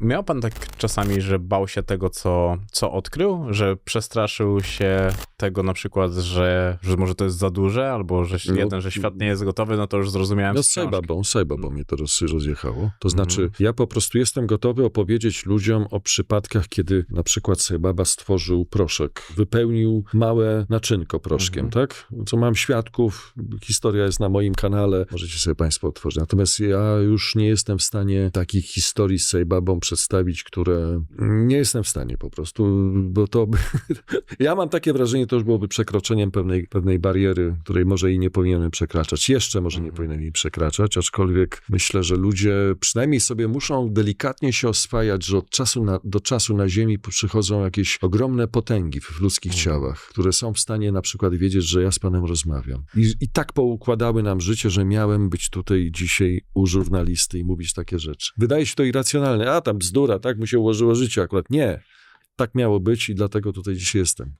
miał pan tak czasami, że bał się tego, co, co odkrył? Że przestraszył się tego na przykład, że, że może to jest za duże, albo że No, jeden, że świat nie jest gotowy, no to już zrozumiałem No. Sajbabą, z Sajbabą mnie to roz, rozjechało. To znaczy, Mhm. ja po prostu jestem gotowy opowiedzieć ludziom o przypadkach, kiedy na przykład Sajbaba stworzył proszek, wypełnił małe naczynko proszkiem, Mhm. tak? Co mam świadków, historia jest na moim kanale, możecie sobie państwo otworzyć. Natomiast ja już nie jestem w stanie takich historii z Sajbabą przedstawić, które nie jestem w stanie po prostu, bo to by... ja mam takie wrażenie, to już byłoby przekroczeniem pewnej, pewnej bariery, której może i nie powinienem przekraczać. Jeszcze może nie Mhm. powinienem jej przekraczać, aczkolwiek myślę, że ludzie przynajmniej sobie muszą delikatnie się oswajać, że od czasu na, do czasu na Ziemi przychodzą jakieś ogromne potęgi w ludzkich Mhm. ciałach, które są w stanie na przykład wiedzieć, że ja z Panem rozmawiam. I, I tak poukładały nam życie, że miałem być tutaj dzisiaj u żurnalisty i mówić takie rzeczy. Wydaje się to irracjonalne. A tam bzdura, tak mu się ułożyło życie akurat. Nie. Tak miało być i dlatego tutaj dzisiaj jestem.